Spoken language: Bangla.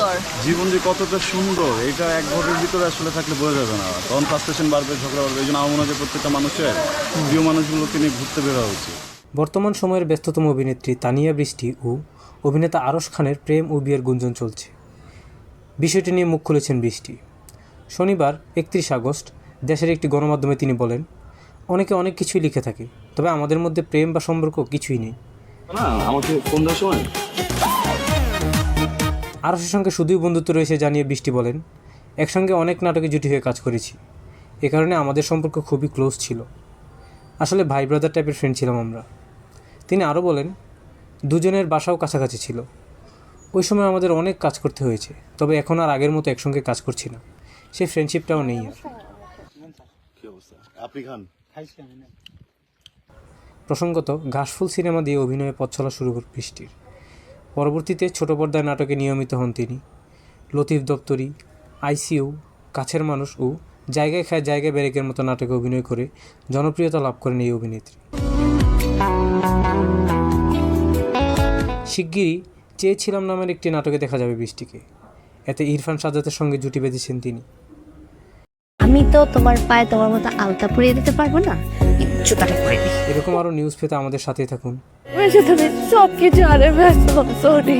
সুন্দর। জীবন যে কতটা সুন্দর এটা এক ঘরের ভিতরে আসলে থাকলে বোঝা যাবে না। তখন ফার্স্টেশন বাড়বে ঝগড়া বাড়বে এই জন্য আমার মনে হয় প্রত্যেকটা মানুষের প্রিয় মানুষগুলোকে নিয়ে ঘুরতে বের হওয়া উচিত। বর্তমান সময়ের ব্যস্ততম অভিনেত্রী তানিয়া বৃষ্টি ও অভিনেতা আরশ খানের প্রেম ও বিয়ের গুঞ্জন চলছে। বিষয়টি নিয়ে মুখ খুলেছেন বৃষ্টি। শনিবার একত্রিশ আগস্ট দেশের একটি গণমাধ্যমে তিনি বলেন অনেকে অনেক কিছুই লিখে থাকে তবে আমাদের মধ্যে প্রেম বা সম্পর্ক কিছুই নেই। না আমাকে ফোন দেওয়ার সময় আরশের সঙ্গে শুধুই বন্ধুত্ব রয়েছে জানিয়ে বৃষ্টি বলেন। একসঙ্গে অনেক নাটকে জুটি হয়ে কাজ করেছি। এ কারণে আমাদের সম্পর্ক খুবই ক্লোজ ছিল। আসলে ভাই ব্রাদার টাইপের ফ্রেন্ড ছিলাম আমরা। তিনি আরও বলেন দুজনের বাসাও কাছাকাছি ছিল। ওই সময় আমাদের অনেক কাজ করতে হয়েছে তবে এখন আর আগের মতো একসঙ্গে কাজ করছি না। সেই ফ্রেন্ডশিপটাও নেই আর। কি অবস্থা? আপনি খান। প্রসঙ্গত ঘাসফুল সিনেমা দিয়ে অভিনয়ে পথ চলা শুরু করে বৃষ্টির। পরবর্তীতে ছোট পর্দায় নাটকে নিয়মিত হন তিনি। লতিফ দপ্তরি আইসিইউ কাছের মানুষ ও জায়গায় খায় জায়গায় ব্যারেকের মতো নাটকে অভিনয় করে জনপ্রিয়তা লাভ করেন এই অভিনেত্রী। শিগগিরই চেয়েছিলাম নামের একটি নাটকে দেখা যাবে বৃষ্টিকে। এতে ইরফান সাজাতের সঙ্গে জুটি বেঁধেছেন তিনি। আমি তো তোমার পায়ে তোমার মতো আলতা পরিয়ে দিতে পারব না। এরকম আরও নিউজ পেতে আমাদের সাথেই থাকুন। তুমি সব কিছু আরে ব্যস্ত সরি